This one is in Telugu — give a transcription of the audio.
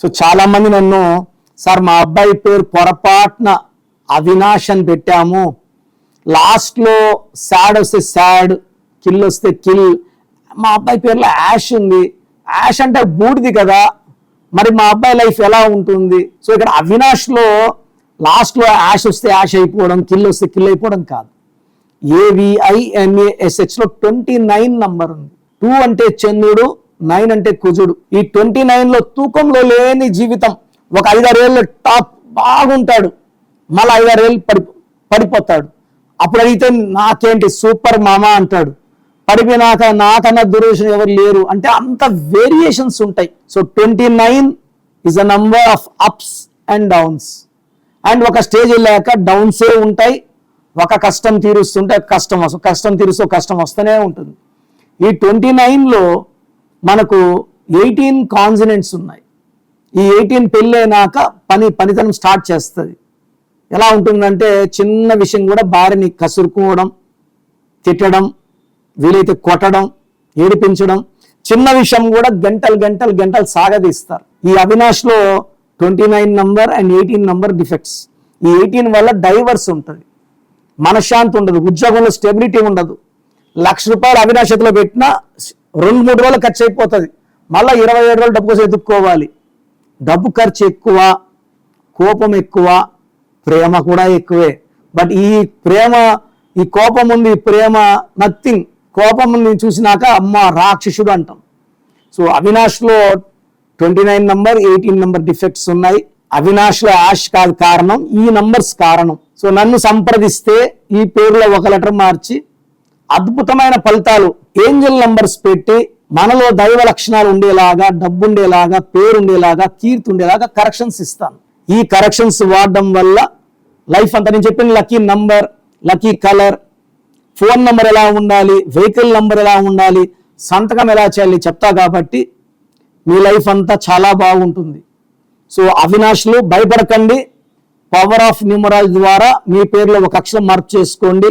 సో చాలా మంది నన్ను సార్ మా అబ్బాయి పేరు పొరపాటున అవినాష్ అని పెట్టాము. లాస్ట్లో శాడ్ వస్తే శాడ్ కిల్ వస్తే కిల్. మా అబ్బాయి పేరులో యాష్ ఉంది. యాష్ అంటే బూడిది కదా. మరి మా అబ్బాయి లైఫ్ ఎలా ఉంటుంది? సో ఇక్కడ అవినాష్లో లాస్ట్లో యాష్ వస్తే యాష్ అయిపోవడం కిల్ వస్తే కిల్ అయిపోవడం కాదు. ఏవిఐఎంఏఎస్హెచ్లో ట్వంటీ నైన్ నంబర్ ఉంది. టూ అంటే చంద్రుడు నైన్ అంటే కుజుడు. ఈ ట్వంటీ నైన్లో తూకంలో లేని జీవితం ఒక ఐదారేళ్ళు టాప్ బాగుంటాడు. మళ్ళీ ఐదారేళ్ళు పడి పడిపోతాడు. అప్పుడు అడిగితే నాకేంటి సూపర్ మామా అంటాడు. పడిపోయినాక నాకన్నా దురేషన్ ఎవరు లేరు. అంటే అంత వేరియేషన్స్ ఉంటాయి. So twenty nine is a number of ups and downs and ఒక స్టేజ్ వెళ్ళాక డౌన్సే ఉంటాయి. ఒక కష్టం తీరుస్తుంటే కష్టం వస్తుంది కష్టం తీరుస్తూ కష్టం వస్తూనే ఉంటుంది. ఈ ట్వంటీ నైన్లో మనకు ఎయిటీన్ కాన్సినెంట్స్ ఉన్నాయి. ఈ ఎయిటీన్ పెళ్ళైనాక పని పనితనం స్టార్ట్ చేస్తుంది. ఎలా ఉంటుందంటే చిన్న విషయం కూడా భార్యని కసురుకోవడం తిట్టడం వీలైతే కొట్టడం ఏడిపించడం చిన్న విషయం కూడా గంటలు గంటలు గంటలు సాగదీస్తారు. ఈ అవినాష్లో twenty nine number and eighteen number defects. ఈ ఎయిటీన్ వల్ల డైవర్స్ ఉంటుంది. మనశ్శాంతి ఉండదు ఉద్యోగంలో స్టెబిలిటీ ఉండదు. లక్ష రూపాయలు అవినాశతలో పెట్టినా రెండు మూడు రోజులు ఖర్చు అయిపోతుంది మళ్ళీ ఇరవై ఏడు రోజులు డబ్బు కోసం ఎదుక్కోవాలి డబ్బు ఖర్చు ఎక్కువ కోపం ఎక్కువ ప్రేమ కూడా ఎక్కువే. బట్ ఈ ప్రేమ ఈ కోపం ఉంది ఈ ప్రేమ నథింగ్. కోపం ఉంది చూసినాక అమ్మ రాక్షసుడు అంటాం. So అవినాష్లో twenty nine number eighteen number defects ఉన్నాయి. అవినాష్లో ఆష్ కాదు కారణం ఈ నంబర్స్ కారణం. సో నన్ను సంప్రదిస్తే ఈ పేరులో ఒక లెటర్ మార్చి అద్భుతమైన ఫలితాలు. ఏంజల్ నంబర్స్ పెట్టి మనలో దైవ లక్షణాలు ఉండేలాగా డబ్బు ఉండేలాగా పేరు ఉండేలాగా కీర్తి ఉండేలాగా కరెక్షన్స్ ఇస్తాను. ఈ కరెక్షన్స్ వాడడం వల్ల లైఫ్ అంతా నేను చెప్పిన lucky number lucky colour phone number ఎలా ఉండాలి వెహికల్ నంబర్ ఎలా ఉండాలి సంతకం ఎలా చేయాలి చెప్తా కాబట్టి మీ లైఫ్ అంతా చాలా బాగుంటుంది. సో అవినాష్లు భయపడకండి. పవర్ ఆఫ్ న్యూమరాజ్ ద్వారా మీ పేరులో ఒక అక్షరం మార్పు చేసుకోండి.